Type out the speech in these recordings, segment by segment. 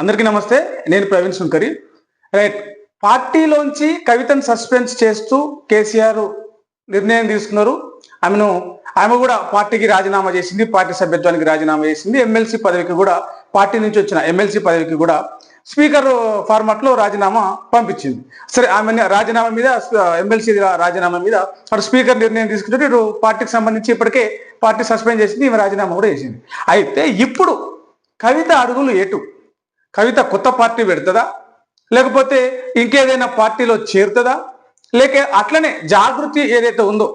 అందరికీ నమస్తే నేను ప్రవీణ్ సుంకరి. రైట్ పార్టీలోంచి కవితను సస్పెన్స్ చేస్తూ కేసీఆర్ నిర్ణయం తీసుకున్నారు. ఆమెను ఆమె కూడా పార్టీకి రాజీనామా చేసింది పార్టీ సభ్యత్వానికి రాజీనామా చేసింది. ఎమ్మెల్సీ పదవికి కూడా పార్టీ నుంచి వచ్చిన ఎమ్మెల్సీ పదవికి కూడా స్పీకర్ ఫార్మాట్లో రాజీనామా పంపించింది. సరే ఆమె రాజీనామా మీద ఎమ్మెల్సీ రాజీనామా మీద అటు స్పీకర్ నిర్ణయం తీసుకుంటే ఇటు పార్టీకి సంబంధించి ఇప్పటికే పార్టీ సస్పెండ్ చేసింది ఈమె రాజీనామా కూడా చేసింది. అయితే ఇప్పుడు కవిత అడుగులు ఎటు? కవిత కొత్త పార్టీ పెడుతుందా? లేకపోతే ఇంకేదైనా పార్టీలో చేరుతుందా? లేక అట్లనే జాగృతి ఏదైతే ఉందో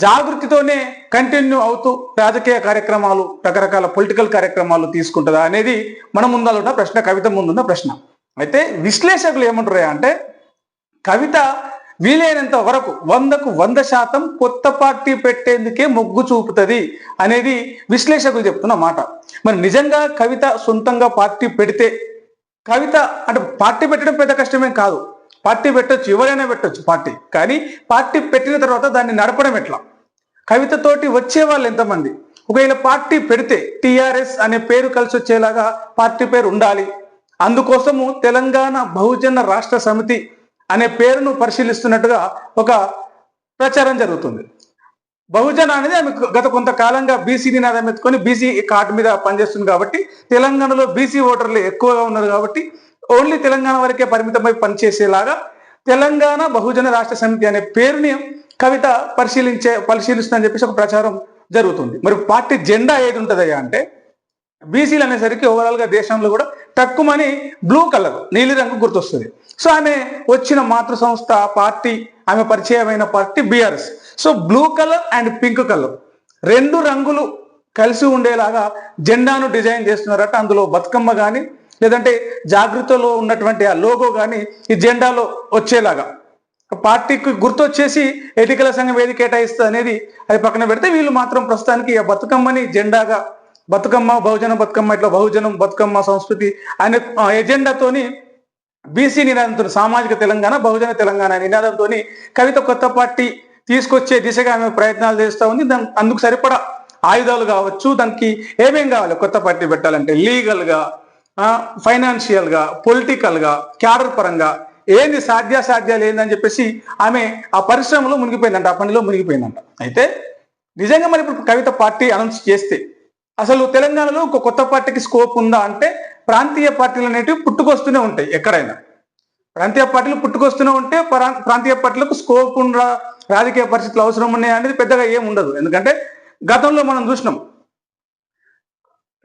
జాగృతితోనే కంటిన్యూ అవుతూ రాజకీయ కార్యక్రమాలు రకరకాల పొలిటికల్ కార్యక్రమాలు తీసుకుంటుందా అనేది మన ముందలున్న ప్రశ్న కవిత ముందున్న ప్రశ్న. అయితే విశ్లేషకులు ఏమంటారు అంటే కవిత వీలైనంత వరకు వందకు వంద శాతం కొత్త పార్టీ పెట్టేందుకే మొగ్గు చూపుతుంది అనేది విశ్లేషకులు చెప్తున్న మాట. మరి నిజంగా కవిత సొంతంగా పార్టీ పెడితే కవిత అంటే పార్టీ పెట్టడం పెద్ద కష్టమేం కాదు. పార్టీ పెట్టొచ్చు ఎవరైనా పెట్టొచ్చు పార్టీ. కానీ పార్టీ పెట్టిన తర్వాత దాన్ని నడపడం ఎట్లా? కవితతోటి వచ్చే వాళ్ళు ఎంతమంది? ఒకవేళ పార్టీ పెడితే టిఆర్ఎస్ అనే పేరు కలిసి వచ్చేలాగా పార్టీ పేరు ఉండాలి. అందుకోసము తెలంగాణ బహుజన రాష్ట్ర సమితి అనే పేరును పరిశీలిస్తున్నట్టుగా ఒక ప్రచారం జరుగుతుంది. బహుజన అనేది ఆమె గత కొంతకాలంగా బీసీ నినాదం ఎత్తుకొని బీసీ కార్డు మీద పనిచేస్తుంది కాబట్టి తెలంగాణలో బీసీ ఓటర్లు ఎక్కువగా ఉన్నారు కాబట్టి ఓన్లీ తెలంగాణ వరకే పరిమితమై పనిచేసేలాగా తెలంగాణ బహుజన రాష్ట్ర సమితి అనే పేరుని కవిత పరిశీలించే పరిశీలిస్తుందని చెప్పేసి ఒక ప్రచారం జరుగుతుంది. మరి పార్టీ జెండా ఏది ఉంటుందయ్యా అంటే బీసీలు అనేసరికి ఓవరాల్గా దేశంలో కూడా తక్కువని బ్లూ కలర్ నీలిరంగు గుర్తొస్తుంది. సో ఆమె వచ్చిన మాతృ సంస్థ పార్టీ ఆమె పరిచయమైన party BRS. So blue colour and pink colour రెండు రంగులు కలిసి ఉండేలాగా జెండాను డిజైన్ చేస్తున్నారట. అందులో బతుకమ్మ కానీ లేదంటే జాగ్రత్తలో ఉన్నటువంటి ఆ లోగో కానీ ఈ జెండాలో వచ్చేలాగా. పార్టీకి గుర్తొచ్చేసి ఎన్నికల సంఘం ఏది కేటాయిస్తుంది అనేది అది పక్కన పెడితే వీళ్ళు మాత్రం ప్రస్తుతానికి ఆ బతుకమ్మని జెండాగా బతుకమ్మ బహుజనం బతుకమ్మ ఇట్లా బహుజనం బతుకమ్మ సంస్కృతి అనే ఎజెండాతోని బీసీ నినాదంతో సామాజిక తెలంగాణ బహుజన తెలంగాణ నినాదంతో కవిత కొత్త పార్టీ తీసుకొచ్చే దిశగా ఆమె ప్రయత్నాలు చేస్తూ ఉంది. దాని అందుకు సరిపడా ఆయుధాలు కావచ్చు దానికి ఏమేం కావాలి? కొత్త పార్టీ పెట్టాలంటే లీగల్గా ఫైనాన్షియల్గా పొలిటికల్గా క్యాడర్ పరంగా ఏంది సాధ్యాసాధ్యాలు ఏందని చెప్పేసి ఆమె ఆ పరిశ్రమలో మునిగిపోయిందంట ఆ పనిలో మునిగిపోయిందంట. అయితే నిజంగా మరి ఇప్పుడు కవిత పార్టీ అనౌన్స్ చేస్తే అసలు తెలంగాణలో ఒక కొత్త పార్టీకి స్కోప్ ఉందా అంటే ప్రాంతీయ పార్టీలు అనేటివి పుట్టుకొస్తూనే ఉంటాయి ఎక్కడైనా. ప్రాంతీయ పార్టీలు పుట్టుకొస్తూనే ఉంటే ప్రాంతీయ పార్టీలకు స్కోప్ ఉండ రాజకీయ పరిస్థితులు అవసరం ఉన్నాయి అనేది పెద్దగా ఏం ఉండదు. ఎందుకంటే గతంలో మనం చూసినాం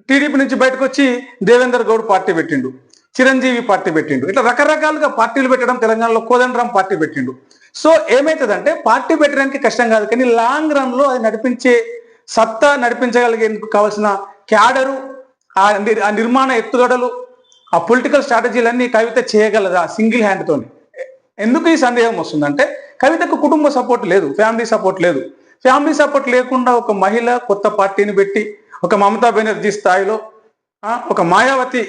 టీడీపీ నుంచి బయటకు వచ్చి దేవేందర్ గౌడ్ పార్టీ పెట్టిండు చిరంజీవి పార్టీ పెట్టిండు ఇట్లా రకరకాలుగా పార్టీలు పెట్టడం తెలంగాణలో కోదండరాం పార్టీ పెట్టిండు. సో ఏమవుతుందంటే పార్టీ పెట్టడానికి కష్టం కాదు కానీ లాంగ్ రన్లో అది నడిపించే సత్తా నడిపించగలిగేందుకు కావాల్సిన క్యాడరు ఆ ఆ నిర్మాణ ఎత్తుగడలు ఆ పొలిటికల్ స్ట్రాటజీలన్నీ కవిత చేయగలదా సింగిల్ హ్యాండ్ తోని? ఎందుకు ఈ సందేహం వస్తుందంటే కవితకు కుటుంబ సపోర్ట్ లేదు ఫ్యామిలీ సపోర్ట్ లేదు. ఫ్యామిలీ సపోర్ట్ లేకుండా ఒక మహిళ కొత్త పార్టీని పెట్టి ఒక మమతా బెనర్జీ స్థాయిలో ఒక మాయావతి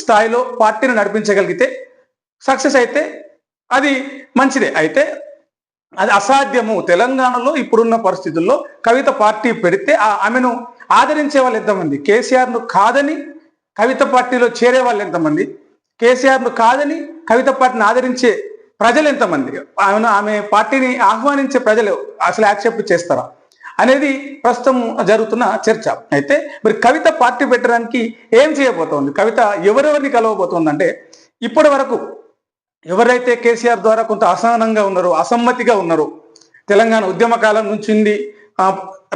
స్థాయిలో పార్టీని నడిపించగలిగితే సక్సెస్ అయితే అది మంచిదే. అయితే అది అసాధ్యము. తెలంగాణలో ఇప్పుడున్న పరిస్థితుల్లో కవిత పార్టీ పెడితే ఆ ఆమెను ఆదరించే వాళ్ళు ఎంతమంది? కేసీఆర్ను కాదని కవిత పార్టీలో చేరే వాళ్ళు ఎంతమంది? కేసీఆర్ను కాదని కవిత పార్టీని ఆదరించే ప్రజలు ఎంతమంది? ఆమెను ఆమె పార్టీని ఆహ్వానించే ప్రజలు అసలు యాక్సెప్ట్ చేస్తారా? అనేది ప్రస్తుతం జరుగుతున్న చర్చ. అయితే మరి కవిత పార్టీ పెట్టడానికి ఏం చేయబోతోంది? కవిత ఎవరెవరిని కలవబోతోంది అంటే ఇప్పటి వరకు ఎవరైతే కేసీఆర్ ద్వారా కొంత అసహనంగా ఉన్నారో అసమ్మతిగా ఉన్నారో తెలంగాణ ఉద్యమ కాలం నుంచి ఉంది,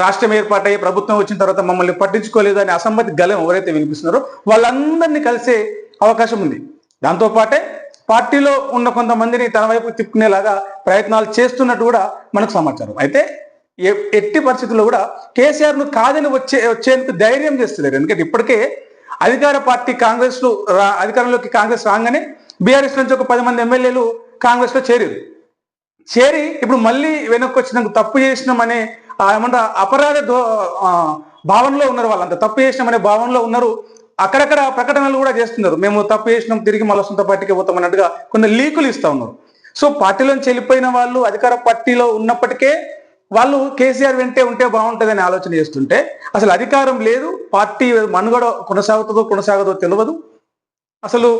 రాష్ట్రం ఏర్పాటయ్యి ప్రభుత్వం వచ్చిన తర్వాత మమ్మల్ని పట్టించుకోలేదు అనే అసమ్మతి గలం ఎవరైతే వినిపిస్తున్నారో వాళ్ళందరినీ కలిసే అవకాశం ఉంది. దాంతో పాటే పార్టీలో ఉన్న కొంతమందిని తన వైపు తిప్పుకునేలాగా ప్రయత్నాలు చేస్తున్నట్టు కూడా మనకు సమాచారం. అయితే ఎట్టి పరిస్థితుల్లో కూడా కేసీఆర్ను కాదని వచ్చే వచ్చేందుకు ధైర్యం చేస్తలేరు. ఎందుకంటే ఇప్పటికే అధికార పార్టీ కాంగ్రెస్ రా- అధికారంలోకి కాంగ్రెస్ రాగానే బీఆర్ఎస్ నుంచి ఒక పది మంది ఎమ్మెల్యేలు కాంగ్రెస్లో చేరారు. చేరి ఇప్పుడు మళ్ళీ వెనక్కి వచ్చినందుకు తప్పు చేసినామనే ఏమంటే అపరాధ దో- భావనలో ఉన్నారు వాళ్ళంతా. తప్పు చేసినామనే భావనలో ఉన్నారు. అక్కడక్కడ ప్రకటనలు కూడా చేస్తున్నారు. మేము తప్పు చేసినాం తిరిగి మళ్ళీ సొంత పార్టీకి పోతాం అన్నట్టుగా కొన్ని లీకులు ఇస్తా ఉన్నారు. సో పార్టీలోంచి వెళ్ళిపోయిన వాళ్ళు అధికార పార్టీలో ఉన్నప్పటికే వాళ్ళు కేసీఆర్ వెంటే ఉంటే బాగుంటుందని ఆలోచన చేస్తుంటే అసలు అధికారం లేదు పార్టీ మనుగడ కొనసాగుతుందో కొనసాగదో తెలియదు అసలు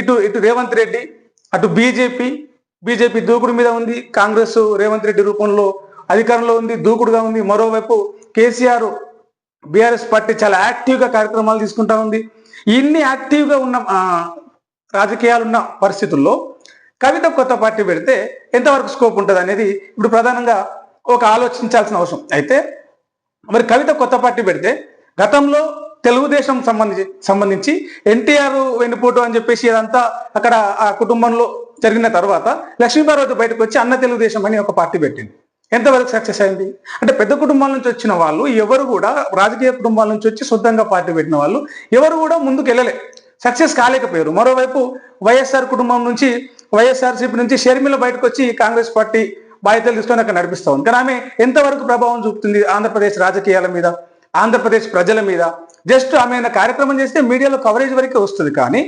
ఇటు ఇటు రేవంత్ రెడ్డి అటు బీజేపీ బీజేపీ దూకుడు మీద ఉంది కాంగ్రెస్ రేవంత్ రెడ్డి రూపంలో అధికారంలో ఉంది దూకుడుగా ఉంది. మరోవైపు కేసీఆర్ బీఆర్ఎస్ పార్టీ చాలా యాక్టివ్గా కార్యక్రమాలు తీసుకుంటా ఉంది. ఇన్ని యాక్టివ్గా ఉన్న రాజకీయాలున్న పరిస్థితుల్లో కవిత కొత్త పార్టీ పెడితే ఎంతవరకు స్కోప్ ఉంటుంది అనేది ఇప్పుడు ప్రధానంగా ఒక ఆలోచించాల్సిన అవసరం. అయితే మరి కవిత కొత్త పార్టీ పెడితే గతంలో తెలుగుదేశం సంబంధించి సంబంధించి ఎన్టీఆర్ వెన్నుపోటు అని చెప్పేసి అదంతా అక్కడ ఆ కుటుంబంలో జరిగిన తర్వాత లక్ష్మీపార్వతి బయటకు వచ్చి అన్న తెలుగుదేశం అని ఒక పార్టీ పెట్టింది. ఎంతవరకు సక్సెస్ అయింది? అంటే పెద్ద కుటుంబాల నుంచి వచ్చిన వాళ్ళు ఎవరు కూడా రాజకీయ కుటుంబాల నుంచి వచ్చి సొంతంగా పార్టీ పెట్టిన వాళ్ళు ఎవరు కూడా ముందుకు వెళ్ళలే. సక్సెస్ కాలేకపోయారు. మరోవైపు వైఎస్ఆర్ కుటుంబం నుంచి వైఎస్ఆర్సీపీ నుంచి షర్మిల బయటకు వచ్చి కాంగ్రెస్ పార్టీ బాధ్యతలు తీసుకొని అక్కడ నడిపిస్తూ ఉంది. కానీ ఆమె ఎంతవరకు ప్రభావం చూపుతుంది ఆంధ్రప్రదేశ్ రాజకీయాల మీద ఆంధ్రప్రదేశ్ ప్రజల మీద? జస్ట్ ఆమె కార్యక్రమం చేస్తే మీడియాలో కవరేజ్ వరకే వస్తుంది కానీ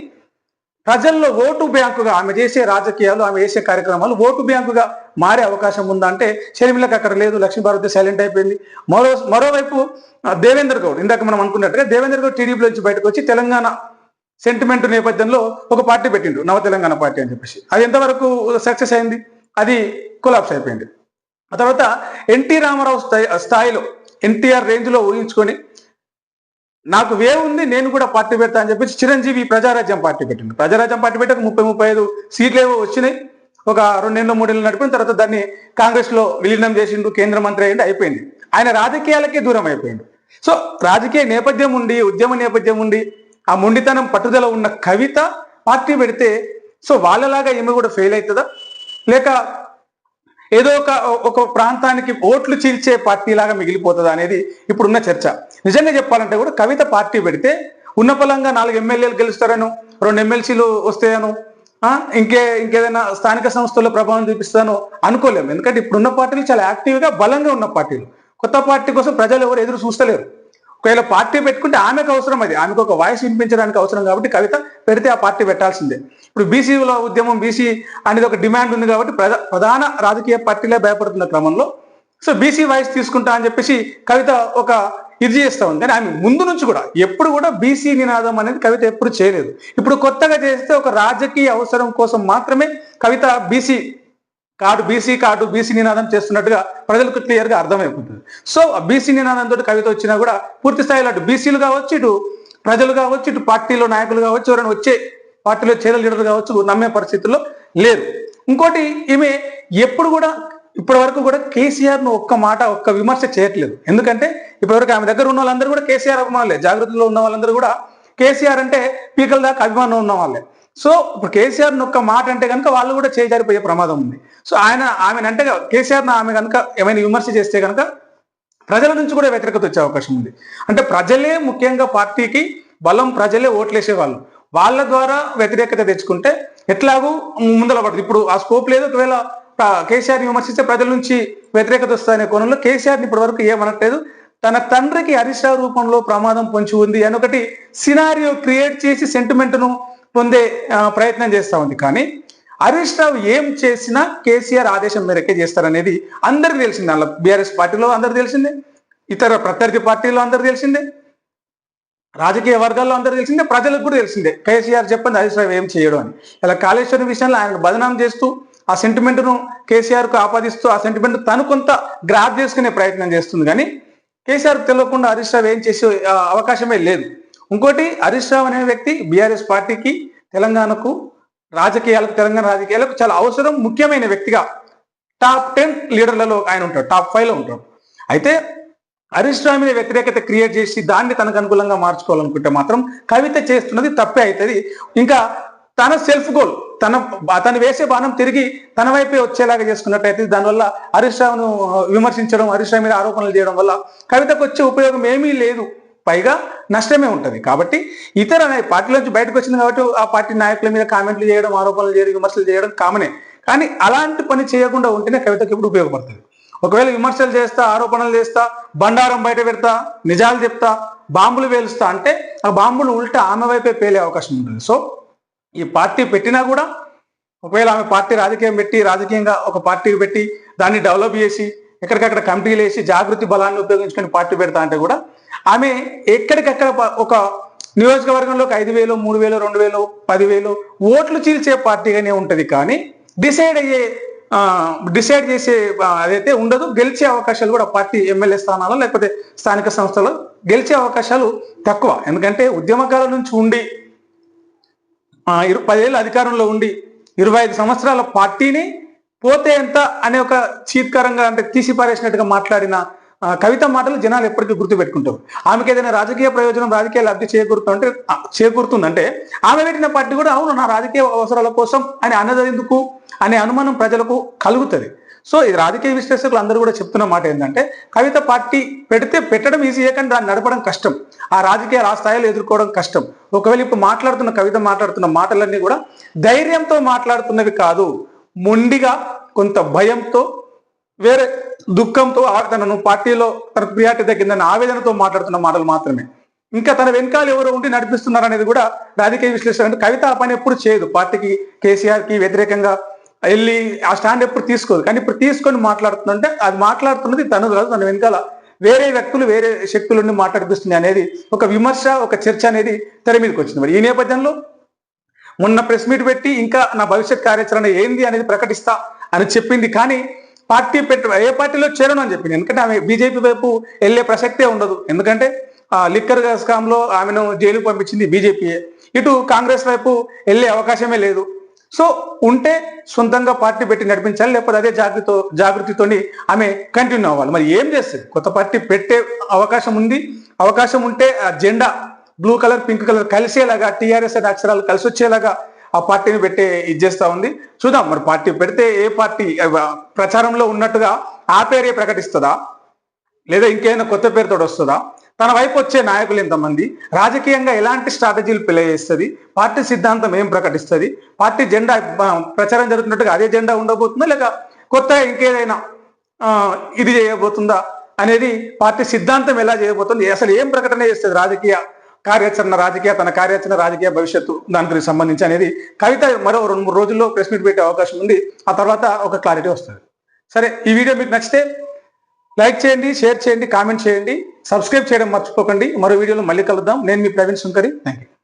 ప్రజల్లో ఓటు బ్యాంకుగా ఆమె చేసే రాజకీయాలు ఆమె చేసే కార్యక్రమాలు ఓటు బ్యాంకుగా మారే అవకాశం ఉందా అంటే షర్మిలకు అక్కడ లేదు లక్ష్మీభారతి సైలెంట్ అయిపోయింది. మరో మరోవైపు దేవేంద్ర గౌడ్ ఇందాక మనం అనుకున్నట్టుగా దేవేంద్ర గౌడ్ టీడీపీలో నుంచి బయటకు వచ్చి తెలంగాణ సెంటిమెంట్ నేపథ్యంలో ఒక పార్టీ పెట్టిండు నవ తెలంగాణ పార్టీ అని చెప్పేసి. అది ఎంతవరకు సక్సెస్ అయింది? అది కొలాప్స్ అయిపోయింది. ఆ తర్వాత ఎన్టీ రామారావు స్థాయి స్థాయిలో ఎన్టీఆర్ రేంజ్లో ఊహించుకొని నాకు వే ఉంది నేను కూడా పార్టీ పెడతా అని చెప్పేసి చిరంజీవి ప్రజారాజ్యం పార్టీ పెట్టింది. ప్రజారాజ్యం పార్టీ పెట్టి ముప్పై ముప్పై ఐదు సీట్లు ఏవో వచ్చినాయి. ఒక రెండేళ్ళు మూడేళ్ళు నడిపిన తర్వాత దాన్ని కాంగ్రెస్లో విలీనం చేసిండు కేంద్ర మంత్రి అయ్యిండు అయిపోయింది. ఆయన రాజకీయాలకే దూరం అయిపోయిండు. సో రాజకీయ నేపథ్యం ఉండి ఉద్యమ నేపథ్యం ఉండి ఆ మొండితనం పట్టుదల ఉన్న కవిత పార్టీ పెడితే సో వాళ్ళలాగా ఏమి కూడా ఫెయిల్ అవుతుందా? లేక ఏదో ఒక ఒక ప్రాంతానికి ఓట్లు చీల్చే పార్టీ లాగా మిగిలిపోతుంది అనేది ఇప్పుడున్న చర్చ. నిజంగా చెప్పాలంటే కూడా కవిత పార్టీ పెడితే ఉన్న ఫలంగా నాలుగు ఎమ్మెల్యేలు గెలుస్తారను రెండు ఎమ్మెల్సీలు వస్తాయను ఇంకే ఇంకేదైనా స్థానిక సంస్థల్లో ప్రభావం చూపిస్తాను అనుకోలేము. ఎందుకంటే ఇప్పుడున్న పార్టీలు చాలా యాక్టివ్గా బలంగా ఉన్న పార్టీలు. కొత్త పార్టీ కోసం ప్రజలు ఎవరు ఎదురు చూస్తలేరు. ఒకవేళ పార్టీ పెట్టుకుంటే ఆమెకు అవసరం అది. ఆమెకు ఒక వాయిస్ వినిపించడానికి అవసరం కాబట్టి కవిత పెడితే ఆ పార్టీ పెట్టాల్సిందే. ఇప్పుడు బీసీల ఉద్యమం బీసీ అనేది ఒక డిమాండ్ ఉంది కాబట్టి ప్రధా- ప్రధాన రాజకీయ పార్టీలే భయపడుతున్న క్రమంలో సో బీసీ వాయిస్ తీసుకుంటా అని చెప్పేసి కవిత ఒక ఇది చేస్తా ఉంది. కానీ ఆమె ముందు నుంచి కూడా ఎప్పుడు కూడా బీసీ నినాదం అనేది కవిత ఎప్పుడు చేయలేదు. ఇప్పుడు కొత్తగా చేస్తే ఒక రాజకీయ అవసరం కోసం మాత్రమే Kavitha BC card BC card BC నినాదం చేస్తున్నట్టుగా ప్రజలకు క్లియర్గా అర్థమైపోతుంది. సో ఆ బీసీ నినాదంతో కవిత వచ్చినా కూడా పూర్తి స్థాయిలో అటు బీసీలు కావచ్చు ఇటు ప్రజలు కావచ్చు ఇటు పార్టీలో నాయకులు కావచ్చు ఎవరైనా వచ్చే పార్టీలో చేరల లీడర్లు కావచ్చు నమ్మే పరిస్థితుల్లో లేదు ఇంకోటి ఈమె ఎప్పుడు కూడా ఇప్పటి వరకు కూడా కేసీఆర్ను ఒక్క మాట ఒక్క విమర్శ చేయట్లేదు. ఎందుకంటే ఇప్పటివరకు ఆమె దగ్గర ఉన్న వాళ్ళందరూ కూడా కేసీఆర్ అభిమానులే. జాగ్రత్తలో ఉన్న వాళ్ళందరూ కూడా కేసీఆర్ అంటే పీకల దాకా అభిమానం ఉన్న వాళ్ళే. సో ఇప్పుడు కేసీఆర్ ఒక్క మాట అంటే కనుక వాళ్ళు కూడా చేజారిపోయే ప్రమాదం ఉంది. సో ఆయన ఆమెను అంటే కేసీఆర్ ఆమె కనుక ఏమైనా విమర్శ చేస్తే కనుక ప్రజల నుంచి కూడా వ్యతిరేకత వచ్చే అవకాశం ఉంది. అంటే ప్రజలే ముఖ్యంగా పార్టీకి బలం ప్రజలే ఓట్లేసే వాళ్ళు. వాళ్ళ ద్వారా వ్యతిరేకత తెచ్చుకుంటే ఎట్లాగూ ముందల పడుతుంది. ఇప్పుడు ఆ స్కోప్ లేదు. ఒకవేళ కేసీఆర్ని విమర్శిస్తే ప్రజల నుంచి వ్యతిరేకత వస్తాయనే కోణంలో కేసీఆర్ని ఇప్పటి వరకు ఏమనట్లేదు. తన తండ్రికి హరీష్ రూపంలో ప్రమాదం పొంచి ఉంది అని ఒకటి సినారియో క్రియేట్ చేసి సెంటిమెంట్ను పొందే ప్రయత్నం చేస్తా ఉంది. కానీ హరీష్ రావు ఏం చేసినా కేసీఆర్ ఆదేశం మేరకే చేస్తారనేది అందరికి తెలిసిందే. అలా బీఆర్ఎస్ పార్టీలో అందరికి తెలిసిందే. ఇతర ప్రత్యర్థి పార్టీలో అందరికి తెలిసిందే. రాజకీయ వర్గాల్లో అందరూ తెలిసిందే. ప్రజలకు కూడా తెలిసిందే. కేసీఆర్ చెప్పండి హరీష్ రావు ఏం చేయడం అని. ఇలా కాళేశ్వరం విషయంలో ఆయన బదనాం చేస్తూ ఆ సెంటిమెంట్ను కేసీఆర్కు కేసీఆర్కు ఆపాదిస్తూ ఆ సెంటిమెంట్ తను కొంత గ్రాప్ చేసుకునే ప్రయత్నం చేస్తుంది. కానీ కేసీఆర్ తెలియకుండా హరీష్ రావు ఏం చేసే అవకాశమే లేదు. ఇంకోటి హరీష్ రావు అనే వ్యక్తి బీఆర్ఎస్ పార్టీకి తెలంగాణకు రాజకీయాలకు తెలంగాణ రాజకీయాలకు చాలా అవసరం ముఖ్యమైన వ్యక్తిగా టాప్ టెన్ లీడర్లలో ఆయన ఉంటాడు టాప్ ఫైవ్లో ఉంటాడు. అయితే హరీష్ రావు మీద వ్యతిరేకత క్రియేట్ చేసి దాన్ని తనకు అనుకూలంగా మార్చుకోవాలనుకుంటే మాత్రం కవిత చేస్తున్నది తప్పే అవుతుంది. ఇంకా తన సెల్ఫ్ గోల్ తన తను వేసే బాణం తిరిగి తన వైపే వచ్చేలాగా చేసుకున్నట్టయితే దానివల్ల హరీష్ రావును విమర్శించడం హరీష్ రావు మీద ఆరోపణలు చేయడం వల్ల కవితకు వచ్చే ఉపయోగం ఏమీ లేదు. పైగా నష్టమే ఉంటుంది. కాబట్టి ఇతర నాయ- పార్టీలోంచి బయటకు వచ్చింది కాబట్టి ఆ పార్టీ నాయకుల మీద కామెంట్లు చేయడం ఆరోపణలు చేయడం విమర్శలు చేయడం కామనే. కానీ అలాంటి పని చేయకుండా ఉంటేనే కవితకు ఇప్పుడు ఉపయోగపడుతుంది. ఒకవేళ విమర్శలు చేస్తా ఆరోపణలు చేస్తా బండారం బయట పెడతా నిజాలు చెప్తా బాంబులు వేలుస్తా అంటే ఆ బాంబులు ఉల్టా ఆమె వైపే పేలే అవకాశం ఉంటుంది. సో ఈ పార్టీ పెట్టినా కూడా ఒకవేళ ఆమె పార్టీ రాజకీయం పెట్టి రాజకీయంగా ఒక పార్టీ పెట్టి దాన్ని డెవలప్ చేసి ఎక్కడికక్కడ కమిటీలు వేసి జాగృతి బలాన్ని ఉపయోగించుకొని పార్టీ పెడతా అంటే కూడా ఆమె ఎక్కడికక్కడ ఒక నియోజకవర్గంలోకి ఐదు వేలు మూడు వేలు రెండు వేలు పదివేలు ఓట్లు చీల్చే పార్టీగానే ఉంటుంది కానీ డిసైడ్ అయ్యే డిసైడ్ చేసే అదైతే ఉండదు. గెలిచే అవకాశాలు కూడా పార్టీ ఎమ్మెల్యే స్థానాల్లో లేకపోతే స్థానిక సంస్థలో గెలిచే అవకాశాలు తక్కువ. ఎందుకంటే ఉద్యమకాలం నుంచి ఉండి ఆ, పదేళ్ళు అధికారంలో ఉండి ఇరవై ఐదు సంవత్సరాల పార్టీని పోతే ఎంత అనే ఒక చీత్కరంగా అంటే తీసి పారేసినట్టుగా మాట్లాడిన కవిత మాటలు జనాలు ఎప్పటికీ గుర్తుపెట్టుకుంటారు. ఆమెకి ఏదైనా రాజకీయ ప్రయోజనం రాజకీయ లబ్ధి చేకూరుతుంటే చేకూరుతుందంటే ఆమె పెట్టిన పార్టీ కూడా అవును నా రాజకీయ అవసరాల కోసం అని అన్నదెందుకు? అనే అనుమానం ప్రజలకు కలుగుతుంది. సో ఇది రాజకీయ విశ్లేషకులు అందరూ కూడా చెప్తున్న మాట ఏంటంటే కవిత పార్టీ పెడితే పెట్టడం ఈజీయే కానీ దాన్ని నడపడం కష్టం. ఆ రాజకీయ ఆ స్థాయిలో ఎదుర్కోవడం కష్టం. ఒకవేళ ఇప్పుడు మాట్లాడుతున్న కవిత మాట్లాడుతున్న మాటలన్నీ కూడా ధైర్యంతో మాట్లాడుతున్నవి కాదు మొండిగా కొంత భయంతో వేరే దుఃఖంతో ఆ- తనను పార్టీలో తన ప్రియార్టీ తగ్గిందని ఆవేదనతో మాట్లాడుతున్న మాటలు మాత్రమే. ఇంకా తన వెనకాల ఎవరు ఉండి నడిపిస్తున్నారు అనేది కూడా రాజకీయ విశ్లేషణ అంటే కవిత పని ఎప్పుడు చేయదు. పార్టీకి కేసీఆర్కి వ్యతిరేకంగా వెళ్ళి ఆ స్టాండ్ ఎప్పుడు తీసుకోదు. కానీ ఇప్పుడు తీసుకొని మాట్లాడుతుందంటే అది మాట్లాడుతున్నది తను కాదు తన వెనకాల వేరే వ్యక్తులు వేరే శక్తులని మాట్లాడిపిస్తుంది అనేది ఒక విమర్శ ఒక చర్చ అనేది తెర మీదకి వచ్చింది. మరి ఈ నేపథ్యంలో మొన్న ప్రెస్ మీట్ పెట్టి ఇంకా నా భవిష్యత్ కార్యాచరణ ఏంది అనేది ప్రకటిస్తా అని చెప్పింది. కానీ పార్టీ పెట్ట ఏ పార్టీలో చేరను అని చెప్పింది ఎందుకంటే ఆమె బీజేపీ వైపు వెళ్ళే ప్రసక్తే ఉండదు. ఎందుకంటే ఆ లిక్కర్ స్కామ్లో ఆమెను జైలుకు పంపించింది బీజేపీయే. ఇటు కాంగ్రెస్ వైపు వెళ్ళే అవకాశమే లేదు. సో ఉంటే సొంతంగా పార్టీ పెట్టి నడిపించాలి లేకపోతే అదే జాగృతితో జాగృతితోని ఆమె కంటిన్యూ అవ్వాలి. మరి ఏం చేస్తుంది? కొత్త పార్టీ పెట్టే అవకాశం ఉంది. అవకాశం ఉంటే ఆ జెండా బ్లూ కలర్ పింక్ కలర్ కలిసేలాగా టీఆర్ఎస్ అనే అక్షరాలు కలిసి వచ్చేలాగా ఆ పార్టీని పెట్టే ఇది చేస్తా ఉంది. చూద్దాం మరి పార్టీ పెడితే ఏ పార్టీ ప్రచారంలో ఉన్నట్టుగా ఆ పేరే ప్రకటిస్తుందా? లేదా ఇంకేదైనా కొత్త పేరుతో వస్తుందా? తన వైపు వచ్చే నాయకులు ఎంతమంది? రాజకీయంగా ఎలాంటి స్ట్రాటజీలు ప్లే చేస్తుంది? పార్టీ సిద్ధాంతం ఏం ప్రకటిస్తుంది? పార్టీ జెండా ప్రచారం జరుగుతున్నట్టుగా అదే జెండా ఉండబోతుందా? లేక కొత్త ఇంకేదైనా ఇది చేయబోతుందా? అనేది పార్టీ సిద్ధాంతం ఎలా చేయబోతుంది? అసలు ఏం ప్రకటన చేస్తుంది రాజకీయ కార్యాచరణ రాజకీయ తన కార్యాచరణ రాజకీయ భవిష్యత్తు దానికి సంబంధించి అనేది కవిత మరో రెండు మూడు రోజుల్లో ప్రెస్ మీట్ పెట్టే అవకాశం ఉంది. ఆ తర్వాత ఒక క్లారిటీ వస్తుంది. సరే ఈ వీడియో మీకు నచ్చితే లైక్ చేయండి షేర్ చేయండి కామెంట్ చేయండి. సబ్స్క్రైబ్ చేయడం మర్చిపోకండి. మరో వీడియోలో మళ్ళీ కలుద్దాం. నేను మీ ప్రవీణ్ శంకరి థ్యాంక్ యూ